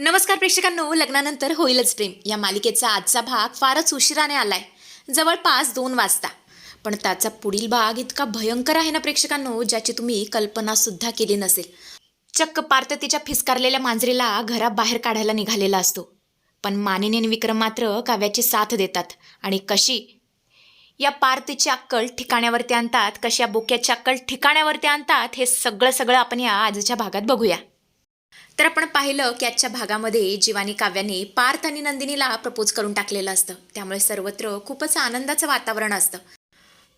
नमस्कार प्रेक्षकांनो लग्नानंतर होईलच प्रेम. या मालिकेचा आजचा भाग फारच उशिराने आलाय. जवळपास दोन वाजता. पण त्याचा पुढील भाग इतका भयंकर आहे ना प्रेक्षकांनो ज्याची तुम्ही कल्पना सुद्धा केली नसेल. चक्क पार्थ तिच्या फिसकारलेल्या मांजरीला घराबाहेर काढायला निघालेला असतो. पण मानिनी आणि विक्रम मात्र काव्याची साथ देतात. आणि कशी? या पार्थिची अक्कल ठिकाण्यावरती आणतात कशा या बोक्याची अक्कल ठिकाण्यावरती आणतात हे सगळं सगळं आपण या आजच्या भागात बघूया. तर आपण पाहिलं की आजच्या भागामध्ये जीवानी काव्याने पार्थ आणि नंदिनीला प्रपोज करून टाकलेलं असतं. त्यामुळे सर्वत्र खूपच आनंदाचं वातावरण असतं.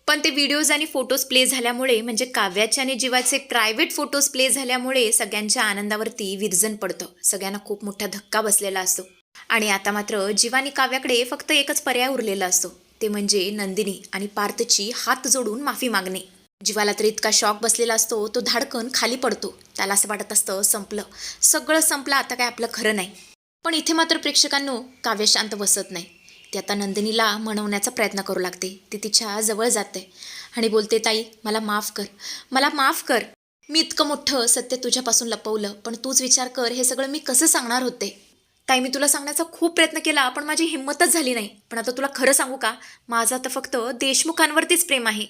पण ते व्हिडिओज आणि फोटोज प्ले झाल्यामुळे म्हणजे काव्याचे आणि जीवाचे प्रायव्हेट फोटोज प्ले झाल्यामुळे सगळ्यांच्या आनंदावरती विरजन पडतं. सगळ्यांना खूप मोठा धक्का बसलेला असतो. आणि आता मात्र जीवानी काव्याकडे फक्त एकच पर्याय उरलेला असतो. ते म्हणजे नंदिनी आणि पार्थची हात जोडून माफी मागणे. जीवाला तर इतका शॉक बसलेला असतो तो धाडकन खाली पडतो. त्याला असं वाटत असतं संपलं. सगळं संपलं आता काय आपलं खरं नाही. पण इथे मात्र प्रेक्षकांनो काव्य शांत बसत नाही. ती आता नंदिनीला म्हणवण्याचा प्रयत्न करू लागते. ती तिच्या जवळ जाते. आणि बोलते ताई मला माफ कर. मला माफ कर. मी इतकं मोठं सत्य तुझ्यापासून लपवलं. पण तूच विचार कर हे सगळं मी कसं सांगणार होते? ताई मी तुला सांगण्याचा खूप प्रयत्न केला पण माझी हिंमतच झाली नाही. पण आता तुला खरं सांगू का? माझं आता फक्त देशमुखांवरतीच प्रेम आहे.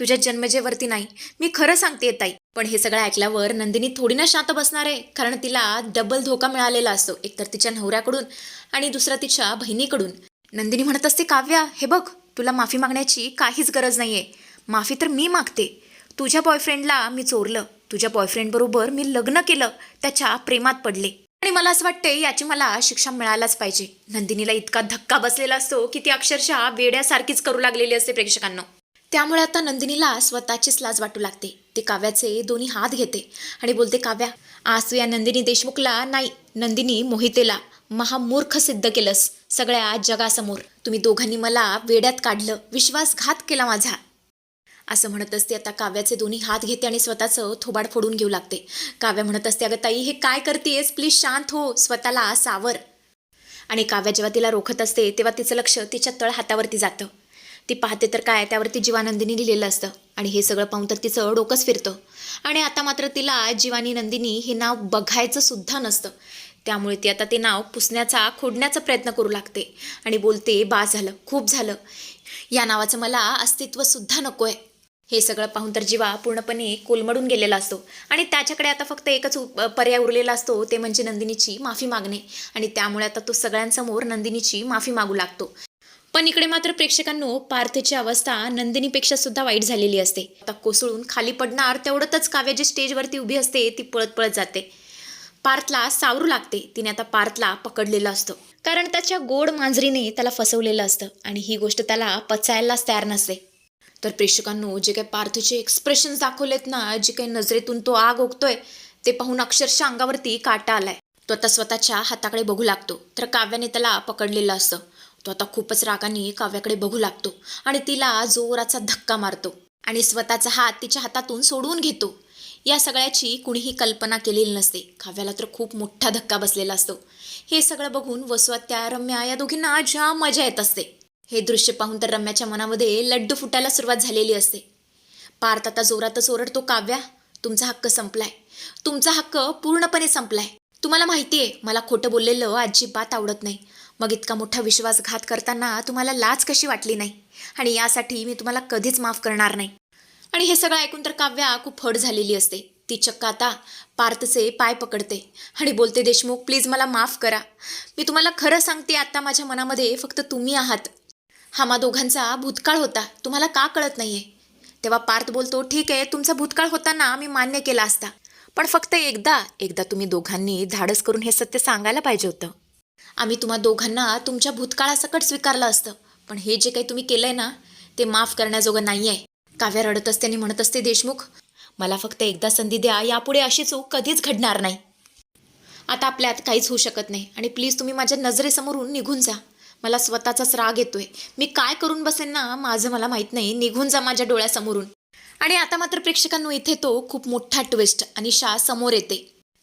तुझ्या जन्मजेवरती नाही. मी खरं सांगते ताई पण हे सगळं ऐकल्यावर नंदिनी थोडी ना शांत बसणार आहे कारण तिला डबल धोका मिळालेला असतो. एकतर तिच्या नवऱ्याकडून आणि दुसरा तिच्या बहिणीकडून. नंदिनी म्हणत असते काव्या हे बघ तुला माफी मागण्याची काहीच गरज नाही आहे माफी तर मी मागते. तुझ्या बॉयफ्रेंडला मी चोरलं. तुझ्या बॉयफ्रेंडबरोबर मी लग्न केलं. त्याच्या प्रेमात पडले. आणि मला असं वाटते याची मला शिक्षा मिळायलाच पाहिजे. नंदिनीला इतका धक्का बसलेला असतो की ती अक्षरशः वेड्यासारखीच करू लागलेली असते प्रेक्षकांना. त्यामुळे आता नंदिनीला स्वतःचीच लाज वाटू लागते. ती काव्याचे दोन्ही हात घेते आणि बोलते काव्या आज तू या नंदिनी देशमुखला नाही नंदिनी मोहितेला. महामूर्ख सिद्ध केलंस सगळ्या जगासमोर. तुम्ही दोघांनी मला वेड्यात काढलं. विश्वासघात केला माझा. असं म्हणत असते आता काव्याचे दोन्ही हात घेते आणि स्वतःचं थोबाड फोडून घेऊ लागते. काव्या म्हणत असते अगं ताई हे काय करतेस प्लीज शांत हो स्वतःला सावर. आणि काव्या जेव्हा तिला रोखत असते तेव्हा तिचं लक्ष तिच्या तळ हातावरती जातं. ती पाहते तर काय त्यावरती जीवानंदिनी लिहिलेलं असतं. आणि हे सगळं पाहून तर तिचं डोकंच फिरतं. आणि आता मात्र तिला जीवानी नंदिनी हे नाव बघायचं सुद्धा नसतं. त्यामुळे ती आता ते नाव पुसण्याचा खोडण्याचा प्रयत्न करू लागते. आणि बोलते बा झालं खूप झालं. या नावाचं मला अस्तित्वसुद्धा नको आहे हे सगळं पाहून तर जीवा पूर्णपणे कोलमडून गेलेला असतो. आणि त्याच्याकडे आता फक्त एकच उप- पर्याय उरलेला असतो ते म्हणजे नंदिनीची माफी मागणे. आणि त्यामुळे आता तो सगळ्यांसमोर नंदिनीची माफी मागू लागतो. पण इकडे मात्र प्रेक्षकांनो पार्थची अवस्था नंदिनीपेक्षा सुद्धा वाईट झालेली असते. आता कोसळून खाली पडणार तेवढंच काव्य जी स्टेजवरती उभी असते ती पळत पळत जाते. पार्थला सावरू लागते तिने आता पार्थला पकडलेलं असतं. कारण त्याच्या गोड मांजरीने त्याला फसवलेलं असतं. आणि ही गोष्ट त्याला पचायलाच तयार नसते. तर प्रेक्षकांनो जे काही पार्थचे एक्सप्रेशन्स दाखवलेत ना जे काही नजरेतून तो आग ओकतोय ते पाहून अक्षरशः अंगावरती काटा आलाय. तो आता स्वतःच्या हाताकडे बघू लागतो. तर काव्याने त्याला पकडलेलं असतं. तो आता खूपच रागाने काव्याकडे बघू लागतो आणि तिला जोराचा धक्का मारतो आणि स्वतःचा हात तिच्या हातातून सोडवून घेतो. या सगळ्याची कुणीही कल्पना केलेली नसते. काव्याला तर खूप मोठा धक्का बसलेला असतो. हे सगळं बघून वसवात्या रम्या या दोघींना ज्या मजा येत असते. हे दृश्य पाहून तर रम्याच्या मनामध्ये लड्डू फुटायला सुरुवात झालेली असते. पार्थ आता जोरातच ओरडतो काव्या तुमचा हक्क संपलाय. तुमचा हक्क पूर्णपणे संपलाय. तुम्हाला माहिती आहे मला खोटं बोललेलं अजिबात आवडत नाही. मग इतका मोठा विश्वासघात करताना तुम्हाला लाज कशी वाटली नाही? आणि यासाठी मी तुम्हाला कधीच माफ करणार नाही. आणि हे सगळं ऐकून तर काव्या खूप हड झालेली असते. ती चक्क आता पार्थचे पाय पकडते आणि बोलते देशमुख प्लीज मला माफ करा. मी तुम्हाला खरं सांगते आता माझ्या मनामध्ये फक्त तुम्ही आहात. हा मा दोघांचा भूतकाळ होता. तुम्हाला का कळत नाही आहे तेव्हा पार्थ बोलतो ठीक आहे तुमचा भूतकाळ होताना मी मान्य केला असता. पण फक्त एकदा एकदा तुम्ही दोघांनी धाडस करून हे सत्य सांगायला पाहिजे होतं. आम्ही तुम्हा दोघांना तुमच्या भूतकाळासकट स्वीकारलं असतं. पण हे जे काही तुम्ही केलंय ना ते माफ करण्याजोगं नाही आहे काव्या रडत असते आणि म्हणत असते देशमुख मला फक्त एकदा संधी द्या. यापुढे अशी चूक कधीच घडणार नाही. आता आपल्यात काहीच होऊ शकत नाही. आणि प्लीज तुम्ही माझ्या नजरेसमोरून निघून जा. मला स्वतःचाच राग येतोय. मी काय करून बसेन ना माझं मला माहीत नाही. निघून जा माझ्या डोळ्यासमोरून. आणि आता मात्र प्रेक्षकांनो इथे तो खूप मोठा ट्विस्ट आणि शा समोर येते.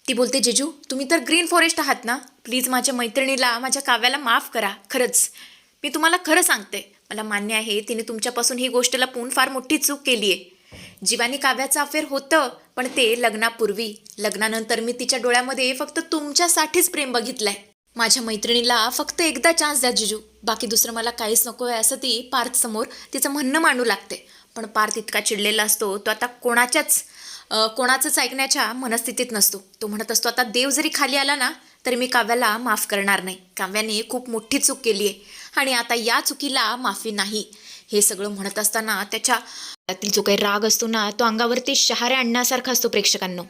ती बोलते जेजू तुम्ही तर ग्रीन फॉरेस्ट आहात ना? प्लीज माझ्या मैत्रिणीला माझ्या काव्याला माफ करा खरंच. मी तुम्हाला खरं सांगते. मला मान्य आहे तिने तुमच्यापासून ही गोष्ट लपवून फार मोठी चूक केली आहे. जीवानी काव्याचं अफेअर होतं पण ते लग्नापूर्वी. लग्नानंतर मी तिच्या डोळ्यामध्ये फक्त तुमच्यासाठीच प्रेम बघितलंय. माझ्या मैत्रिणीला फक्त एकदा चान्स द्या जिजू. बाकी दुसरं मला काहीच नको आहे असं ती पार्थ समोर तिचं म्हणणं मांडू लागते. पण पार्थ इतका चिडलेला असतो तो आता कोणाच्याच कोणाचंच ऐकण्याच्या मनस्थितीत नसतो. तो म्हणत असतो आता देव जरी खाली आला ना तरी मी काव्याला माफ करणार नाही. काव्याने खूप मोठी चूक केली आहे आणि आता या चुकीला माफी नाही. हे सगळं म्हणत असताना त्याच्या त्यातील जो काही राग असतो ना तो अंगावरती शहारे आणण्यासारखा असतो प्रेक्षकांना.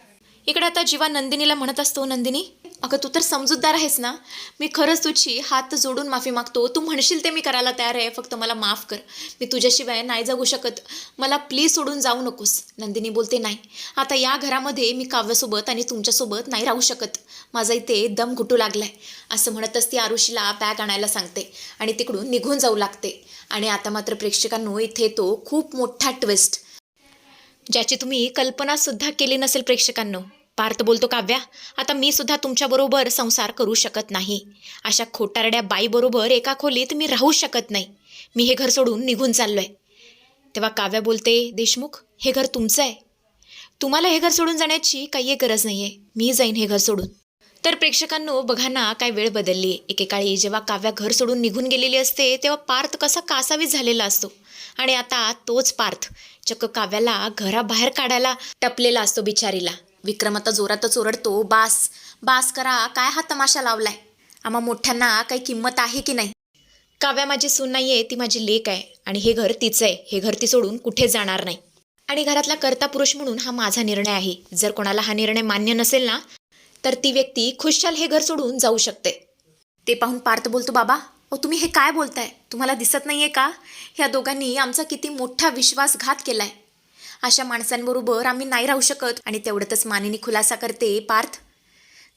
इकडे आता जीवा नंदिनीला म्हणत असतो नंदिनी अगं तू तर समजूतदार आहेस ना? मी खरंच तुझी हात जोडून माफी मागतो. तू म्हणशील ते मी करायला तयार आहे. फक्त मला माफ कर. मी तुझ्याशिवाय नाही जगू शकत. मला प्लीज सोडून जाऊ नकोस. नंदिनी बोलते नाही. आता या घरामध्ये मी काव्यासोबत आणि तुमच्यासोबत नाही राहू शकत. माझा इथे दम घुटू लागलाय. असं म्हणतच ती आरुषीला बॅग आणायला सांगते आणि तिकडून निघून जाऊ लागते. आणि आता मात्र प्रेक्षकांनो इथे तो खूप मोठा ट्विस्ट ज्याची तुम्ही कल्पनासुद्धा केली नसेल प्रेक्षकांनो. पार्थ बोलतो काव्या आता मी सुद्धा तुमच्याबरोबर संसार करू शकत नाही. अशा खोटारड्या बाईबरोबर एका खोलीत मी राहू शकत नाही. मी हे घर सोडून निघून चाललोय. तेव्हा काव्या बोलते देशमुख हे घर तुमचं आहे. तुम्हाला हे घर सोडून जाण्याची काही गरज नाही आहे मी जाईन हे घर सोडून. तर प्रेक्षकांनो बघा ना काय वेळ बदलली. आहे एकेकाळी जेव्हा काव्या घर सोडून निघून गेलेली असते तेव्हा पार्थ कसा कासावीस झालेला असतो. आणि आता तोच पार्थ चक्क काव्याला घराबाहेर काढायला टपलेला असतो बिचारीला. विक्रम आता जोरातच ओरडतो बास बास करा काय हा तमाशा लावलाय? आम्हा मोठ्यांना काही किंमत आहे की नाही? काव्या माझी सून नाही आहे ती माझी लेक आहे आणि हे घर तिचं आहे. हे घर ती सोडून कुठे जाणार नाही. आणि घरातला कर्ता पुरुष म्हणून हा माझा निर्णय आहे. जर कोणाला हा निर्णय मान्य नसेल ना तर ती व्यक्ती खुशाल हे घर सोडून जाऊ शकते. ते पाहून पार्थ बोलतो बाबा ओ तुम्ही हे काय बोलताय? तुम्हाला दिसत नाहीये का? ह्या दोघांनी आमचा किती मोठा विश्वासघात केलाय. अशा माणसांबरोबर आम्ही नाही राहू शकत. आणि तेवढ्यातच मानिनी खुलासा करते पार्थ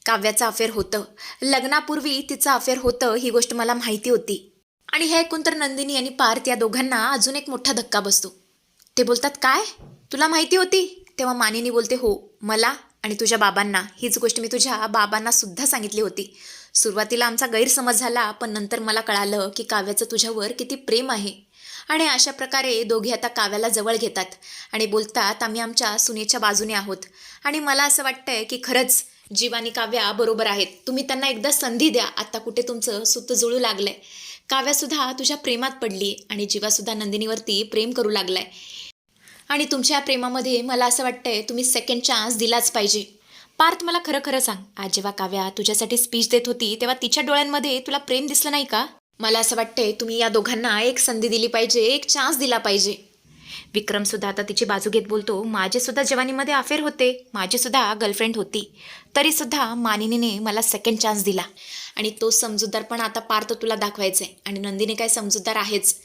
काव्याचं अफेअर होतं. लग्नापूर्वी तिचं अफेअर होतं ही गोष्ट मला माहिती होती. आणि हे ऐकून तर नंदिनी आणि पार्थ या दोघांना अजून एक मोठा धक्का बसतो. ते बोलतात काय? तुला माहिती होती? तेव्हा मानिनी बोलते हो मला आणि तुझ्या बाबांना. हीच गोष्ट मी तुझ्या बाबांना सुद्धा सांगितली होती. सुरुवातीला आमचा गैरसमज झाला पण नंतर मला कळालं की काव्याचं तुझ्यावर किती प्रेम आहे. आणि अशा प्रकारे दोघे आता काव्याला जवळ घेतात. आणि बोलतात आम्ही आमच्या सुनेच्या बाजूने आहोत. आणि मला असं वाटतंय की खरंच जीवानी काव्या बरोबर आहेत. तुम्ही त्यांना एकदा संधी द्या. आता कुठे तुमचं सुत जुळू लागलंय. काव्यासुद्धा तुझ्या प्रेमात पडली आणि जीवासुद्धा नंदिनीवरती प्रेम करू लागलाय. आणि तुमच्या या प्रेमामध्ये मला असं वाटतंय तुम्ही सेकंड चान्स दिलाच पाहिजे. पार्थ मला खरं खरं सांग. आज जेव्हा काव्या तुझ्यासाठी स्पीच देत होती तेव्हा तिच्या डोळ्यांमध्ये तुला प्रेम दिसलं नाही का? मला असं वाटतंय तुम्ही या दोघांना एक संधी दिली पाहिजे एक चान्स दिला पाहिजे. विक्रमसुद्धा आता तिची बाजू घेत बोलतो माझेसुद्धा जवानीमध्ये अफेअर होते माझीसुद्धा गर्लफ्रेंड होती. तरीसुद्धा मानिनीने मला सेकंड चान्स दिला. आणि तो समजूतदारपणा आता पार्थ तुला दाखवायचा आहे आणि नंदिनी काय समजूतदार आहेच.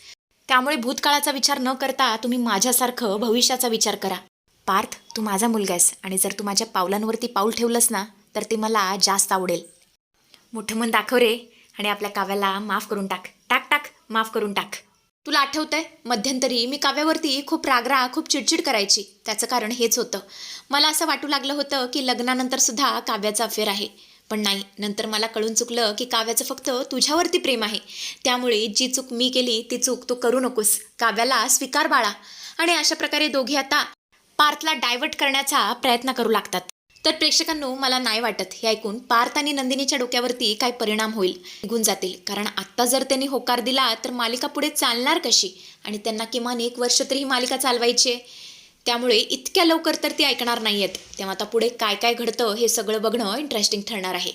त्यामुळे भूतकाळाचा विचार न करता तुम्ही माझ्यासारखं भविष्याचा विचार करा. पार्थ तू माझा मुलगा आहेस आणि जर तू माझ्या पावलांवरती पाऊल ठेवलंस ना तर ते मला जास्त आवडेल. मोठं मन दाखव रे. आणि आपल्या काव्याला माफ करून टाक. टाक टाक माफ करून टाक. तुला आठवतंय? मध्यंतरी मी काव्यावरती खूप रागरा खूप चिडचिड करायची. त्याचं कारण हेच होतं. मला असं वाटू लागलं होतं की लग्नानंतर सुद्धा काव्याचा अफेअर आहे. पण नाही. नंतर मला कळून चुकलं की काव्याचं फक्त तुझ्यावरती प्रेम आहे. त्यामुळे जी चूक मी केली ती चूक तू करू नकोस. काव्याला स्वीकार बाळा. आणि अशा प्रकारे दोघे आता पार्थला डायव्हर्ट करण्याचा प्रयत्न करू लागतात. तर प्रेक्षकांनो मला नाही वाटत हे ऐकून पार्थ आणि नंदिनीच्या डोक्यावरती काय परिणाम होईल. निघून जातील. कारण आत्ता जर त्यांनी होकार दिला तर मालिका पुढे चालणार कशी? आणि त्यांना किमान एक वर्ष तरी ही मालिका चालवायची आहे. त्यामुळे इतक्या लवकर तर ती ऐकणार नाही आहेत तेव्हा आता पुढे काय काय घडतं हे सगळं बघणं इंटरेस्टिंग ठरणार आहे.